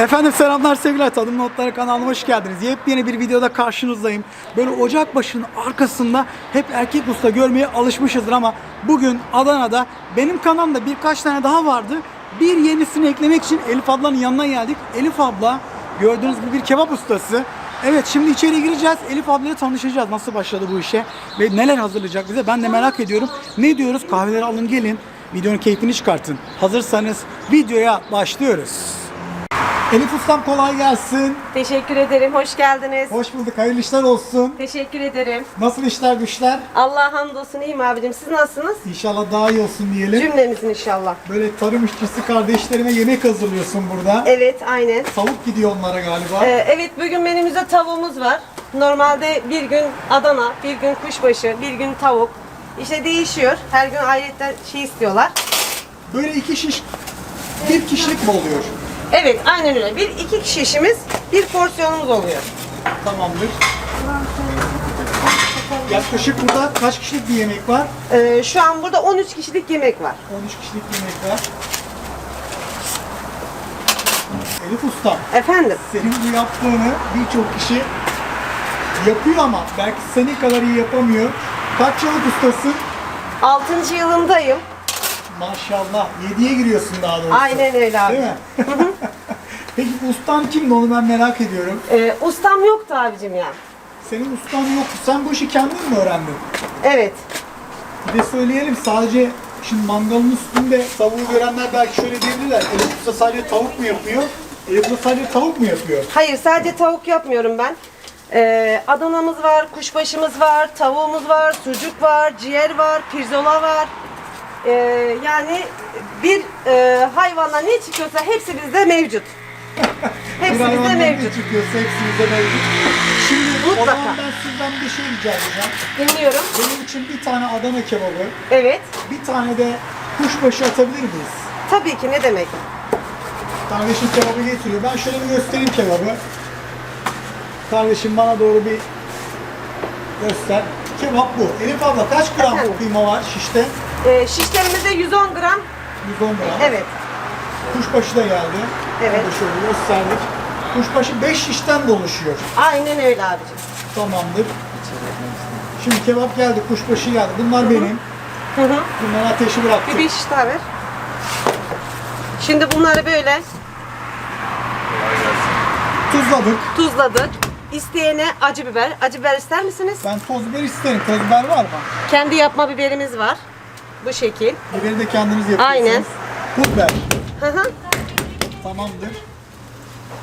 Efendim selamlar sevgiler Tadım Notları kanalıma hoş geldiniz. Yepyeni bir videoda karşınızdayım. Böyle ocak başının arkasında hep erkek usta görmeye alışmışızdır ama bugün Adana'da benim kanalımda birkaç tane daha vardı. Bir yenisini eklemek için Elif ablanın yanına geldik. Elif abla gördüğünüz gibi bir kebap ustası. Evet şimdi içeri gireceğiz. Elif ablayla tanışacağız. Nasıl başladı bu işe ve neler hazırlayacak bize ben de merak ediyorum. Ne diyoruz? Kahveleri alın gelin. Videonun keyfini çıkartın. Hazırsanız videoya başlıyoruz. Elif Ustam kolay gelsin. Teşekkür ederim. Hoş geldiniz. Hoş bulduk. Hayırlı işler olsun. Teşekkür ederim. Nasıl işler güçler? Allah hamdolsun iyiyim abicim. Siz nasılsınız? İnşallah daha iyi olsun diyelim. Cümlemizin inşallah. Böyle tarım işçisi kardeşlerime yemek hazırlıyorsun burada. Evet aynen. Tavuk gidiyor onlara galiba. Ee, evet bugün menümüzde tavuğumuz var. Normalde bir gün Adana, bir gün kuşbaşı, bir gün tavuk. İşte değişiyor. Her gün ayrıca şey istiyorlar. Böyle iki şiş bir kişilik mi oluyor? Evet aynen öyle. Bir iki kişi işimiz, bir porsiyonumuz oluyor. Tamamdır. Yaklaşık burada kaç kişilik bir yemek var? Ee, şu an burada 13 kişilik yemek var. 13 kişilik yemek var. Elif Usta, Efendim? senin bu yaptığını birçok kişi yapıyor ama belki senin kadar iyi yapamıyor. Kaç yıllık ustasın? 6. yılındayım. Maşallah. 7'ye giriyorsun daha doğrusu. Aynen öyle abi. Değil mi? Peki ustan kimdi onu ben merak ediyorum. Ee, ustam yoktu abicim ya. Senin ustan yoktu. Sen bu işi kendin mi öğrendin? Evet. Bir de söyleyelim sadece şimdi mangalın üstünde tavuğu görenler belki şöyle diyebilirler. Elif Usta sadece tavuk mu yapıyor? Elif Usta sadece tavuk mu yapıyor? Hayır sadece tavuk yapmıyorum ben. Ee, Adana'mız var, kuşbaşımız var, tavuğumuz var, sucuk var, ciğer var, pirzola var. Ee, yani bir e, hayvanla ne çıkıyorsa hepsi bizde mevcut. Hepsi bizde mevcut. çıkıyorsa hepsi bizde mevcut. Şimdi o Mutlaka. zaman ben sizden bir şey rica edeceğim. Dinliyorum. Benim için bir tane Adana kebabı, Evet. bir tane de kuşbaşı atabilir miyiz? Tabii ki ne demek? Kardeşim kebabı getiriyor. Ben şöyle bir göstereyim kebabı. Kardeşim bana doğru bir göster. Kebap bu. Elif abla kaç gram Efendim? kıyma var şişte? Ee, şişlerimizde 110 gram. 110 gram. Evet. Kuşbaşı da geldi. Evet. Onu da şöyle gösterdik. Kuşbaşı 5 şişten de oluşuyor. Aynen öyle abicim. Tamamdır. Şimdi kebap geldi, kuşbaşı geldi. Bunlar benim. Hı hı. Bunları ateşi bıraktık. Bir beş şiş daha ver. Şimdi bunları böyle Tuzladık. tuzladık. İsteyene acı biber. Acı biber ister misiniz? Ben toz biber isterim. Toz biber var mı? Kendi yapma biberimiz var. Bu şekil. Biberi de kendiniz yapıyorsunuz. Aynen. Pul biber. Hı hı. Tamamdır.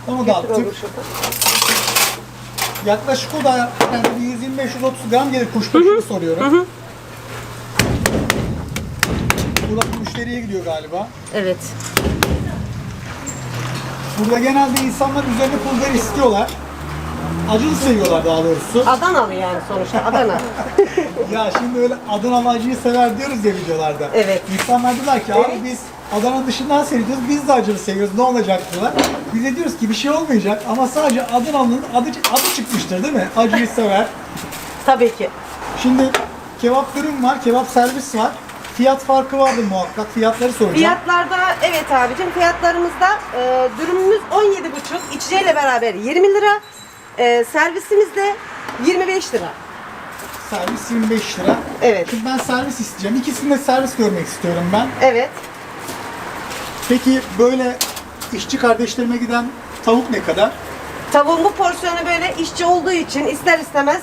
Onu da attık. Olur şurada. Yaklaşık o da yani bir 125-130 gram gelir kuşbaşını soruyorum. Bu da müşteriye gidiyor galiba. Evet. Burada genelde insanlar üzerine pul biber istiyorlar. Acılı seviyorlar daha doğrusu. Adanalı yani sonuçta Adana. Ya şimdi öyle Adana acıyı sever diyoruz ya videolarda. Evet. İnsanlar diyorlar ki abi Evet. biz Adana dışından seviyoruz, biz de acılı seviyoruz, ne olacak diyorlar. Biz de diyoruz ki bir şey olmayacak ama sadece Adana'nın adı, adı çıkmıştır değil mi? Acıyı sever. Tabii ki. Şimdi kebap dürüm var, kebap servis var. Fiyat farkı vardır muhakkak. Fiyatları soracağım. Fiyatlarda evet abicim fiyatlarımızda e, dürümümüz 17,5 içeceğiyle beraber 20 lira. E, servisimiz de 25 lira. Servis 25 lira. Evet. Şimdi ben servis isteyeceğim. İkisini de servis görmek istiyorum ben. Evet. Peki böyle işçi kardeşlerime giden tavuk ne kadar? Tavuğun bu porsiyonu böyle işçi olduğu için ister istemez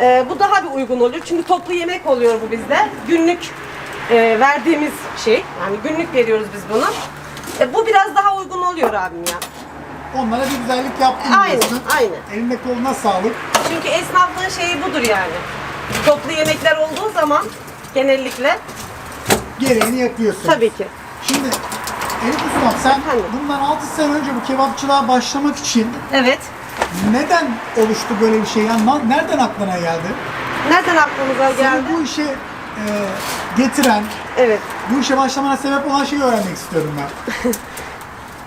e, bu daha bir uygun oluyor. Çünkü toplu yemek oluyor bu bizde. Günlük e, verdiğimiz şey. Yani günlük veriyoruz biz bunu. E, bu biraz daha uygun oluyor abim ya. Onlara bir güzellik yaptım Aynen, diyorsun. aynen. Eline koluna sağlık. Çünkü esnaflığın şeyi budur yani. Toplu yemekler olduğu zaman genellikle Gereğini yapıyorsun. tabii ki. Şimdi Elif Ustam sen Efendim? bundan 6 sene önce bu kebapçılığa başlamak için Evet. neden oluştu böyle bir şey? Yani na- nereden aklına geldi? Nereden aklımıza geldi? Seni bu işe e, getiren, Evet. bu işe başlamana sebep olan şeyi öğrenmek istiyorum ben.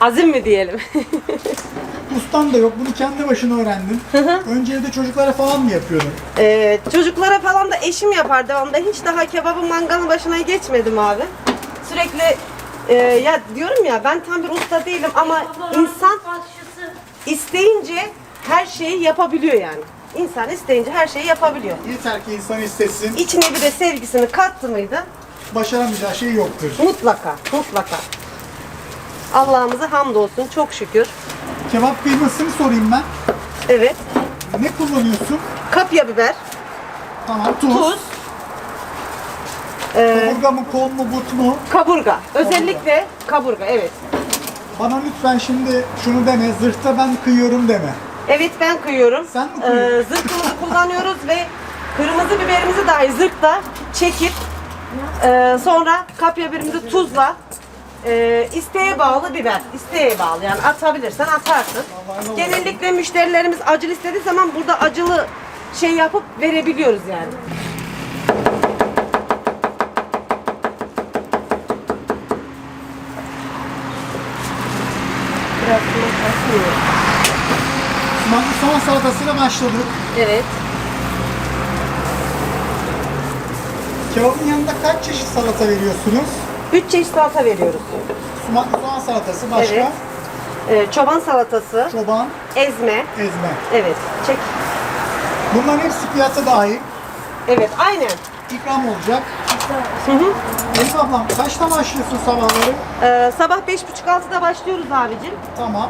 Azim mi diyelim? Ustan da yok, bunu kendi başına öğrendin. Önce evde çocuklara falan mı yapıyordun? Ee, çocuklara falan da eşim yapar devamında. Hiç daha kebabın mangalın başına geçmedim abi. Sürekli Ee, ya diyorum ya ben tam bir usta değilim ama insan isteyince her şeyi yapabiliyor yani. İnsan isteyince her şeyi yapabiliyor. Yeter ki insan istesin. İçine bir de sevgisini kattı mıydı Başaramayacağı şey yoktur. mutlaka mutlaka. Allah'ımıza hamdolsun çok şükür. Kebap kıymasını sorayım ben. Evet. Ne kullanıyorsun? Kapya biber, Tamam tuz. tuz, e, Kaburga mı, kol mu, but mu? kaburga. Özellikle kaburga evet. Bana lütfen şimdi şunu deme, zırhta ben kıyıyorum deme. Evet ben kıyıyorum. Sen mi kıyıyorsun? Ee, zırhımızı kullanıyoruz ve kırmızı biberimizi dahi zırhta çekip e, sonra kapya biberimizi tuzla e, isteğe bağlı biber. isteğe bağlı yani atabilirsen atarsın. Genellikle müşterilerimiz acılı istediği zaman burada acılı şey yapıp verebiliyoruz yani. Biraz sonra Sumaklı soğan salatasıyla başladık. Evet. Kebabın yanında kaç çeşit salata veriyorsunuz? 3 çeşit salata veriyoruz. Sumaklı soğan salatası başka? Evet. Ee, çoban salatası, Çoban, ezme. ezme. Evet. Çek. Bunların hepsi fiyata dahil. Evet, aynen. İkram olacak. Hı hı. Elif ablam kaçta başlıyorsun sabahları? Ee, sabah 5.30-6'da başlıyoruz abicim. Tamam.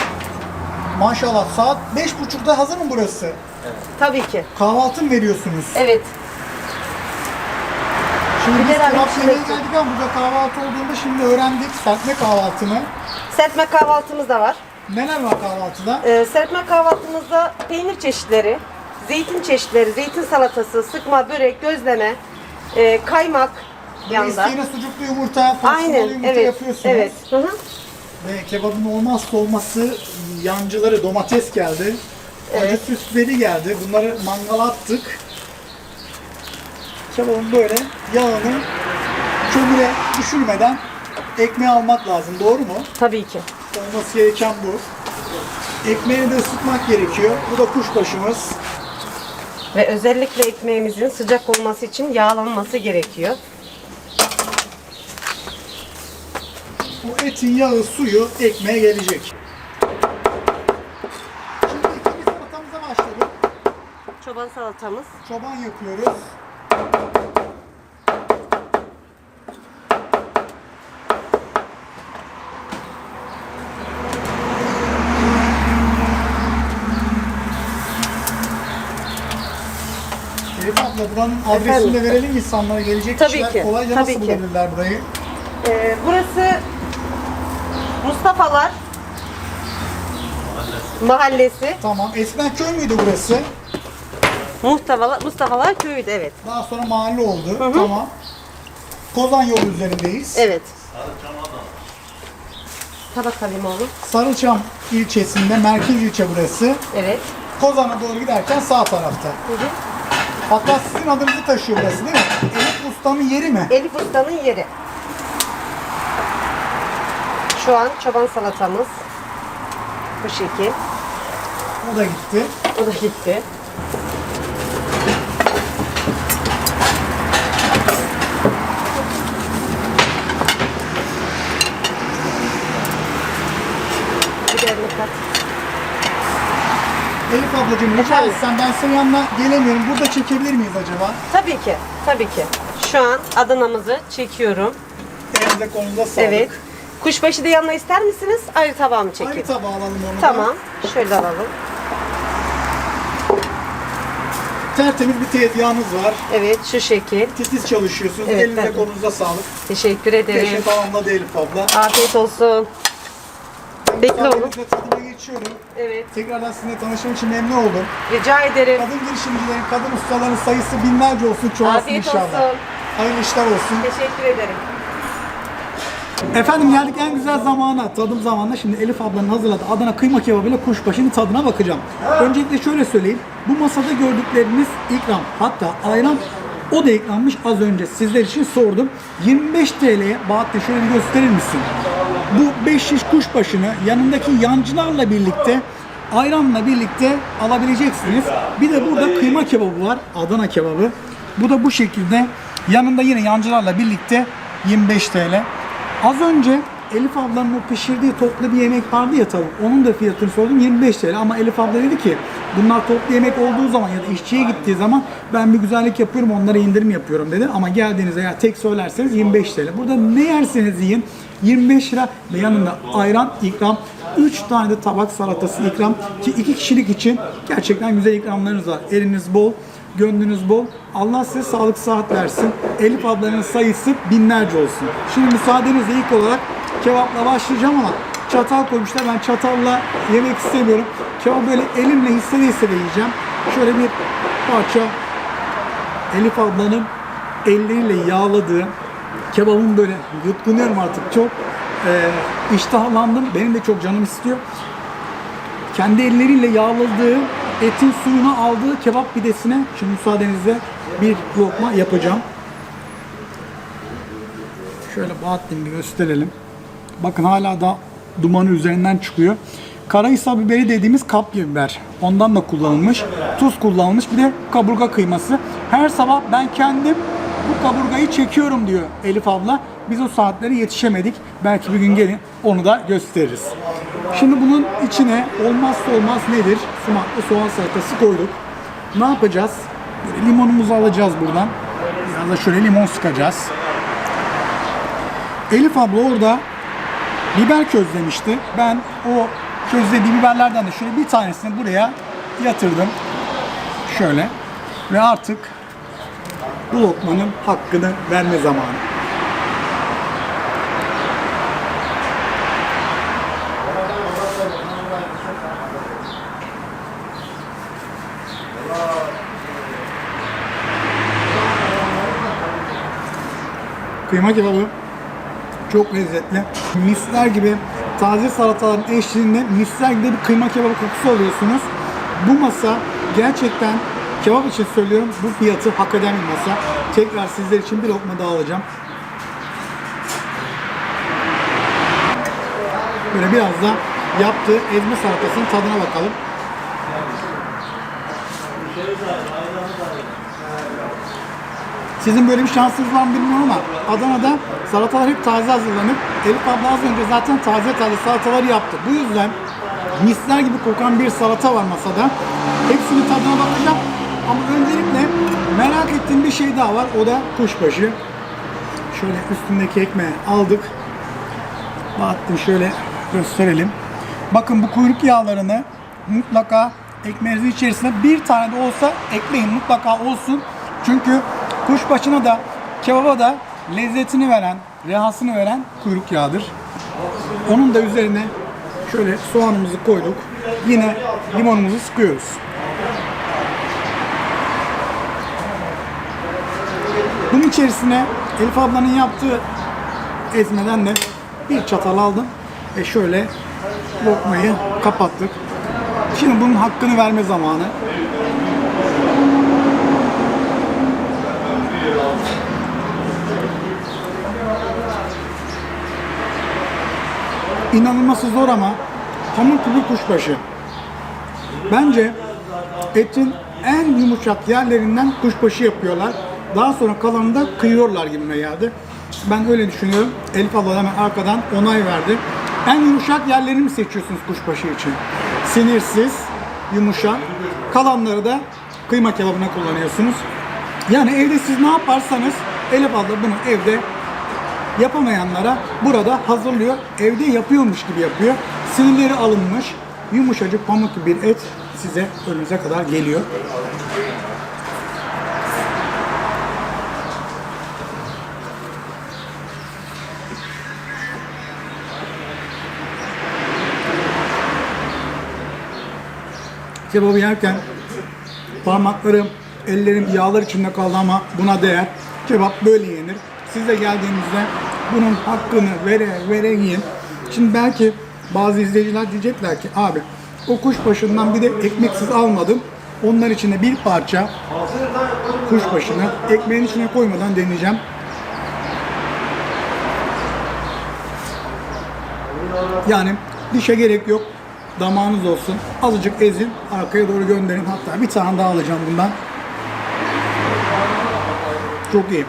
Maşallah saat beş buçukta hazır mı burası? Tabii ki. Kahvaltı mı veriyorsunuz? Evet. Şimdi biz eylesin. geldik ama burada kahvaltı olduğunda şimdi öğrendik. Serpme kahvaltını. Serpme kahvaltımız da var. Neler var kahvaltıda? Ee, serpme kahvaltımızda peynir çeşitleri, zeytin çeşitleri, zeytin salatası, sıkma, börek, gözleme, e, kaymak Böyle yanında. isteyene sucuklu yumurta, fasulyeli Aynen, yumurta evet. yapıyorsunuz. Evet. Hı hı. Ve kebabın olmazsa olması yancıları domates geldi. Acı Evet. süs biberi geldi. Bunları mangala attık. Kebabın böyle yağını kömüre düşürmeden ekmeğe almak lazım. Doğru mu? Tabii ki. Olması gereken bu. Ekmeğini de ısıtmak gerekiyor. Bu da kuşbaşımız. Ve özellikle ekmeğimizin sıcak olması için yağlanması gerekiyor. Bu etin yağı, suyu ekmeğe gelecek. Şimdi ikinci salatamıza başladık. Çoban salatamız. Çoban yapıyoruz. Buranın adresini Efendim? de verelim insanlara gelecek Tabii kişiler ki, kolayca tabii nasıl ki. bulabilirler burayı? Ee, burası Mustafa'lar Mahallesi. Tamam. Eskiden köy müydü burası? Mustafalar, Mustafa'lar köyüydü evet. Daha sonra mahalle oldu. Tamam. Kozan yolu üzerindeyiz. Evet. Tabak alayım oğlum. Sarıçam ilçesinde, merkez ilçe burası. Evet. Kozan'a doğru giderken sağ tarafta. Hı hı. Hatta sizin adınızı taşıyor burası değil mi? Elif Usta'nın yeri mi? Elif Usta'nın yeri. Şu an çoban salatamız. Bu şekil. O da gitti. O da gitti. Ablacığım rica etsem ben senin yanına gelemiyorum. Burada çekebilir miyiz acaba? Tabii ki, tabii ki. Şu an Adana'mızı çekiyorum. Elinize kolunuza sağlık. Evet. Kuşbaşı da yanına ister misiniz? Ayrı tabağı mı çekeyim? Ayrı tabağa alalım onu da. Tamam. Şöyle alalım. Tertemiz bir tezgahınız var. Evet, şu şekil. Titiz çalışıyorsunuz. Evet, Elinize tabii. kolunuza sağlık. Teşekkür ederim. Peşe tamamladı Elif abla. Afiyet olsun. Bekle oğlum. Tadıma geçiyorum. Evet. Tekrardan sizinle tanıştığım için memnun oldum. Rica ederim. Kadın girişimcilerin, kadın ustaların sayısı binlerce olsun, çoğalsın Afiyet inşallah. olsun. Hayırlı işler olsun. Teşekkür ederim. Efendim geldik en güzel zamana, tadım zamanına. Şimdi Elif ablanın hazırladığı Adana kıyma kebabı ile kuşbaşının tadına bakacağım. Öncelikle şöyle söyleyeyim. Bu masada gördükleriniz ikram. Hatta ayran o da ikrammış az önce. Sizler için sordum. 25 TL'ye Bahattin şöyle bir gösterir misin? Bu 5 şiş kuşbaşını yanındaki yancılarla birlikte ayranla birlikte alabileceksiniz. Bir de burada kıyma kebabı var. Adana kebabı. Bu da bu şekilde. Yanında yine yancılarla birlikte 25 TL. Az önce Elif ablanın o pişirdiği toplu bir yemek vardı ya tavuk. Onun da fiyatını sordum 25 TL ama Elif abla dedi ki bunlar toplu yemek olduğu zaman ya da işçiye gittiği zaman ben bir güzellik yapıyorum onlara indirim yapıyorum dedi. Ama geldiğinizde ya tek söylerseniz 25 TL. Burada ne yerseniz yiyin 25 lira ve yanında ayran ikram 3 tane de tabak salatası ikram ki 2 kişilik için gerçekten güzel ikramlarınız var. Eliniz bol, gönlünüz bol. Allah size sağlık sıhhat versin. Elif ablanın sayısı binlerce olsun. Şimdi müsaadenizle ilk olarak kebapla başlayacağım ama çatal koymuşlar. Ben çatalla yemek istemiyorum. Kebap böyle elimle hissede hissede yiyeceğim. Şöyle bir parça Elif ablanın elleriyle yağladığı kebabın böyle yutkunuyorum artık çok e, iştahlandım. Benim de çok canım istiyor. Kendi elleriyle yağladığı etin suyunu aldığı kebap pidesine şimdi müsaadenizle bir lokma yapacağım. Şöyle Bahattin bir gösterelim. Bakın hala da dumanı üzerinden çıkıyor. Karahisar biberi dediğimiz kapya biber. Ondan da kullanılmış. Tuz kullanılmış. Bir de kaburga kıyması. Her sabah ben kendim bu kaburgayı çekiyorum diyor Elif abla. Biz o saatlere yetişemedik. Belki bir gün gelin onu da gösteririz. Şimdi bunun içine olmazsa olmaz nedir? Sumaklı soğan salatası koyduk. Ne yapacağız? Böyle limonumuzu alacağız buradan. Biraz da şöyle limon sıkacağız. Elif abla orada biber közlemişti. Ben o közlediği biberlerden de şöyle bir tanesini buraya yatırdım. Şöyle. Ve artık bu lokmanın hakkını verme zamanı. Kıyma kebabı çok lezzetli. Misler gibi taze salataların eşliğinde misler bir kıyma kebabı kokusu alıyorsunuz. Bu masa gerçekten kebap için söylüyorum bu fiyatı hak eden bir masa. Tekrar sizler için bir lokma daha alacağım. Böyle biraz da yaptığı ezme salatasının tadına bakalım. Sizin böyle bir şansınız var mı bilmiyorum ama Adana'da salatalar hep taze hazırlanır. Elif abla az önce zaten taze taze salataları yaptı. Bu yüzden misler gibi kokan bir salata var masada. Hepsinin tadına bakacağım. Ama öncelikle merak ettiğim bir şey daha var. O da kuşbaşı. Şöyle üstündeki ekmeği aldık. Bahattin şöyle gösterelim. Bakın bu kuyruk yağlarını mutlaka ekmeğinizin içerisine bir tane de olsa ekleyin. Mutlaka olsun. Çünkü kuşbaşına da kebaba da lezzetini veren, rehasını veren kuyruk yağıdır. Onun da üzerine şöyle soğanımızı koyduk. Yine limonumuzu sıkıyoruz. Bunun içerisine Elif ablanın yaptığı ezmeden de bir çatal aldım ve şöyle lokmayı kapattık. Şimdi bunun hakkını verme zamanı. İnanılması zor ama pamuk gibi kuşbaşı. Bence etin en yumuşak yerlerinden kuşbaşı yapıyorlar. Daha sonra kalanını da kıyıyorlar gibime geldi. Ben öyle düşünüyorum. Elif abla hemen arkadan onay verdi. En yumuşak yerlerini mi seçiyorsunuz kuşbaşı için? Sinirsiz, yumuşak. Kalanları da kıyma kebabına kullanıyorsunuz. Yani evde siz ne yaparsanız Elif abla bunu evde yapamayanlara burada hazırlıyor. Evde yapıyormuş gibi yapıyor. Sinirleri alınmış, yumuşacık pamuk bir et size önünüze kadar geliyor. Kebabı yerken parmaklarım, ellerim yağlar içinde kaldı ama buna değer. Kebap böyle yenir. Siz de geldiğinizde bunun hakkını vere vere yiyin. Şimdi belki bazı izleyiciler diyecekler ki abi o kuşbaşından bir de ekmeksiz almadım. Onlar içine bir parça kuşbaşını ekmeğin içine koymadan deneyeceğim. Yani dişe gerek yok. Damağınız olsun. Azıcık ezin. Arkaya doğru gönderin. Hatta bir tane daha alacağım bundan. Çok iyi.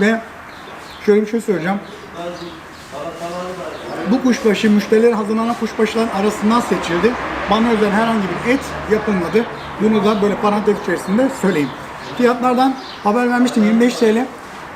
Ve şöyle bir şey söyleyeceğim. Bu kuşbaşı müşterilere hazırlanan kuşbaşıların arasından seçildi. Bana özel herhangi bir et yapılmadı. Bunu da böyle parantez içerisinde söyleyeyim. Fiyatlardan haber vermiştim 25 TL.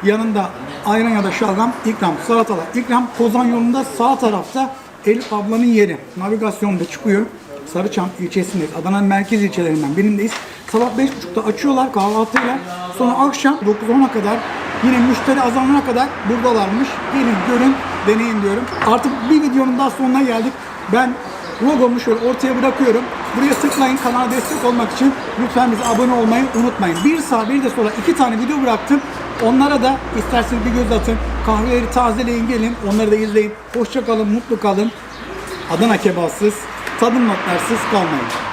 Yanında ayran ya da şalgam, ikram, salatalar. İkram Kozan yolunda sağ tarafta Elif ablanın yeri. Navigasyonda çıkıyor. Sarıçam ilçesindeyiz. Adana'nın merkez ilçelerinden birindeyiz. Sabah 5.30'da açıyorlar kahvaltıyla. Sonra akşam 9-10'a kadar yine müşteri azalana kadar buradalarmış. Gelin görün deneyin diyorum. Artık bir videonun daha sonuna geldik. Ben logomu şöyle ortaya bırakıyorum. Buraya tıklayın kanala destek olmak için lütfen bize abone olmayı unutmayın. Bir sağ bir de sola iki tane video bıraktım. Onlara da isterseniz bir göz atın. Kahveleri tazeleyin gelin. Onları da izleyin. Hoşça kalın, mutlu kalın. Adana kebapsız, tadım notlarsız kalmayın.